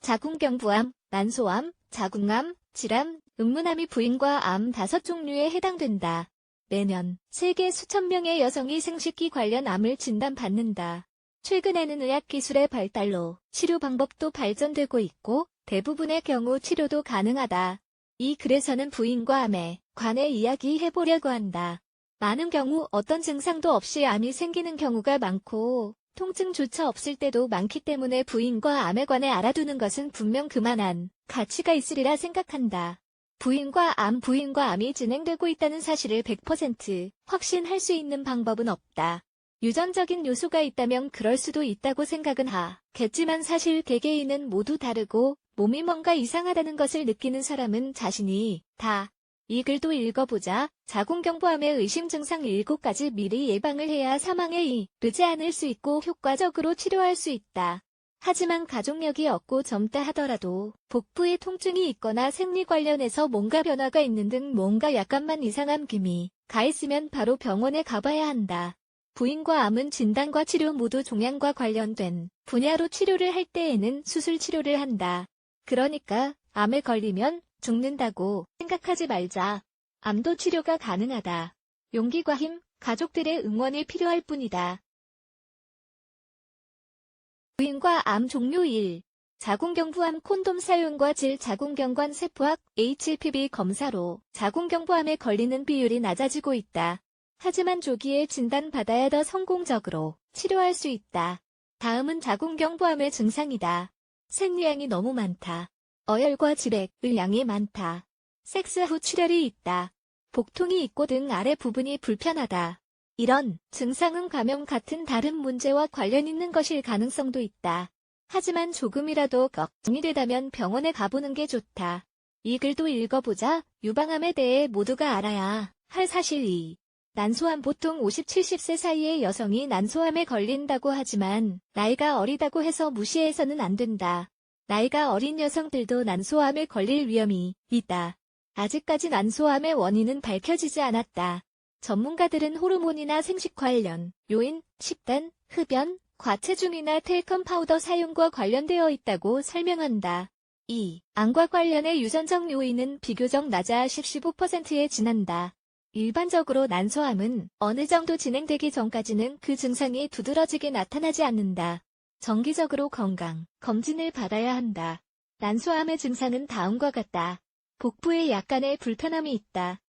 자궁경부암, 난소암, 자궁암, 질암, 음문암이 부인과 암 다섯 종류에 해당된다. 매년 세계 수천 명의 여성이 생식기 관련 암을 진단받는다. 최근에는 의학기술의 발달로 치료 방법도 발전되고 있고 대부분의 경우 치료도 가능하다. 이 글에서는 부인과 암에 관해 이야기해보려고 한다. 많은 경우 어떤 증상도 없이 암이 생기는 경우가 많고 통증조차 없을 때도 많기 때문에 부인과 암에 관해 알아두는 것은 분명 그만한 가치가 있으리라 생각한다. 부인과 암, 부인과 암이 진행되고 있다는 사실을 100% 확신할 수 있는 방법은 없다. 유전적인 요소가 있다면 그럴 수도 있다고 생각은 하겠지만 사실 개개인은 모두 다르고 몸이 뭔가 이상하다는 것을 느끼는 사람은 자신이 다. 이 글도 읽어보자. 자궁경부암의 의심 증상 7가지 미리 예방을 해야 사망에 이르지 않을 수 있고 효과적으로 치료할 수 있다. 하지만 가족력이 없고 젊다 하더라도 복부에 통증이 있거나 생리 관련해서 뭔가 변화가 있는 등 뭔가 약간만 이상한 기미 가 있으면 바로 병원에 가봐야 한다. 부인과 암은 진단과 치료 모두 종양과 관련된 분야로 치료를 할 때에는 수술 치료를 한다. 그러니까 암에 걸리면 죽는다고 생각하지 말자. 암도 치료가 가능하다. 용기과 힘, 가족들의 응원이 필요할 뿐이다. 부인과 암 종류 1. 자궁경부암 콘돔 사용과 질 자궁경관 세포학 HPV 검사로 자궁경부암에 걸리는 비율이 낮아지고 있다. 하지만 조기에 진단받아야 더 성공적으로 치료할 수 있다. 다음은 자궁경부암의 증상이다. 생리량이 너무 많다. 어혈과 지렉, 을량이 많다. 섹스 후 출혈이 있다. 복통이 있고 등 아래 부분이 불편하다. 이런 증상은 감염 같은 다른 문제와 관련 있는 것일 가능성도 있다. 하지만 조금이라도 걱정이 되다면 병원에 가보는 게 좋다. 이 글도 읽어보자. 유방암에 대해 모두가 알아야 할 사실 2. 난소암 보통 50, 70세 사이의 여성이 난소암에 걸린다고 하지만 나이가 어리다고 해서 무시해서는 안 된다. 나이가 어린 여성들도 난소암에 걸릴 위험이 있다. 아직까지 난소암의 원인은 밝혀지지 않았다. 전문가들은 호르몬이나 생식 관련 요인, 식단, 흡연, 과체중이나 텔컴 파우더 사용과 관련되어 있다고 설명한다. 2. 암과 관련의 유전적 요인은 비교적 낮아 15%에 지난다. 일반적으로 난소암은 어느 정도 진행되기 전까지는 그 증상이 두드러지게 나타나지 않는다. 정기적으로 건강, 검진을 받아야 한다. 난소암의 증상은 다음과 같다. 복부에 약간의 불편함이 있다.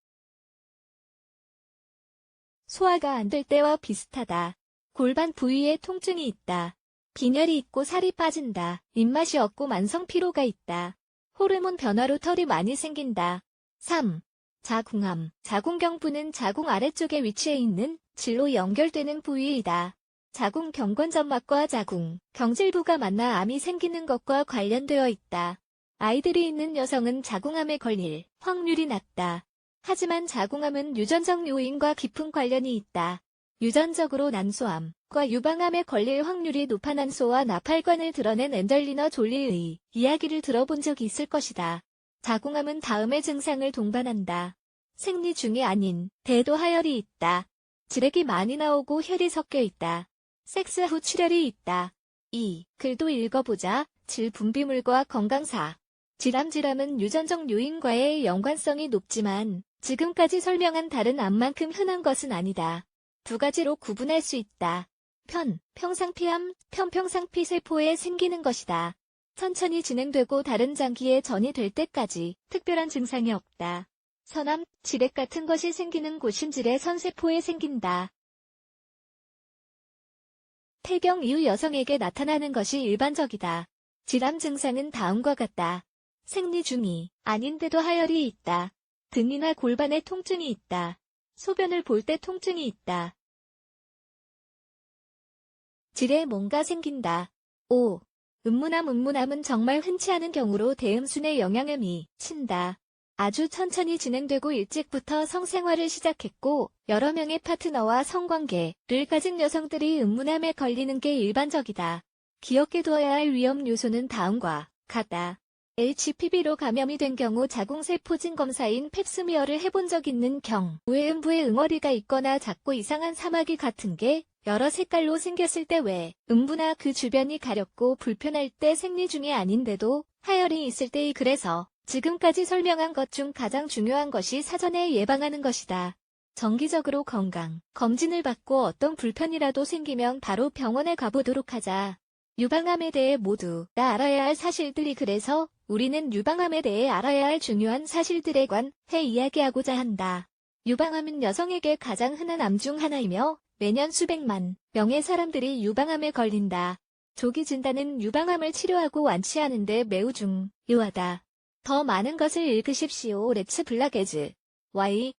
소화가 안 될 때와 비슷하다. 골반 부위에 통증이 있다. 빈혈이 있고 살이 빠진다. 입맛이 없고 만성 피로가 있다. 호르몬 변화로 털이 많이 생긴다. 3. 자궁암. 자궁경부는 자궁 아래쪽에 위치해 있는 질로 연결되는 부위이다. 자궁 경관점막과 자궁, 경질부가 만나 암이 생기는 것과 관련되어 있다. 아이들이 있는 여성은 자궁암에 걸릴 확률이 낮다. 하지만 자궁암은 유전적 요인과 깊은 관련이 있다. 유전적으로 난소암과 유방암에 걸릴 확률이 높아 난소와 나팔관을 드러낸 앤젤리너 졸리의 이야기를 들어본 적이 있을 것이다. 자궁암은 다음의 증상을 동반한다. 생리 중이 아닌 대도 하열이 있다. 지렉이 많이 나오고 혈이 섞여 있다. 섹스 후 출혈이 있다. 2. 글도 읽어보자. 질 분비물과 건강사. 질암질암은 유전적 요인과의 연관성이 높지만 지금까지 설명한 다른 암만큼 흔한 것은 아니다. 두 가지로 구분할 수 있다. 편, 평상피암, 편평상피 세포에 생기는 것이다. 천천히 진행되고 다른 장기에 전이 될 때까지 특별한 증상이 없다. 선암, 지렉 같은 것이 생기는 고심질의 선세포에 생긴다. 폐경 이후 여성에게 나타나는 것이 일반적이다. 질암 증상은 다음과 같다. 생리 중이 아닌데도 하열이 있다. 등이나 골반에 통증이 있다. 소변을 볼 때 통증이 있다. 질에 뭔가 생긴다. 5. 음문암 음문암은 정말 흔치 않은 경우로 대음순에 영향을 미친다. 아주 천천히 진행되고 일찍부터 성생활을 시작했고 여러 명의 파트너와 성관계를 가진 여성들이 음문암에 걸리는 게 일반적이다. 기억해 두어야 할 위험 요소는 다음과 같다. HPV로 감염이 된 경우 자궁세포진 검사인 펩스미어를 해본 적 있는 경우에 음부에 응어리가 있거나 작고 이상한 사마귀 같은 게 여러 색깔로 생겼을 때왜 음부나 그 주변이 가렵고 불편할 때 생리 중이 아닌데도 하열이 있을 때이 그래서 지금까지 설명한 것 중 가장 중요한 것이 사전에 예방하는 것이다. 정기적으로 건강 검진을 받고 어떤 불편이라도 생기면 바로 병원에 가보도록 하자. 유방암에 대해 모두 다 알아야 할 사실들이 그래서 우리는 유방암에 대해 알아야 할 중요한 사실들에 관해 이야기하고자 한다. 유방암은 여성에게 가장 흔한 암 중 하나이며 매년 수백만 명의 사람들이 유방암에 걸린다. 조기 진단은 유방암을 치료하고 완치하는데 매우 중요하다. 더 많은 것을 읽으십시오. 레츠 블라게즈. Y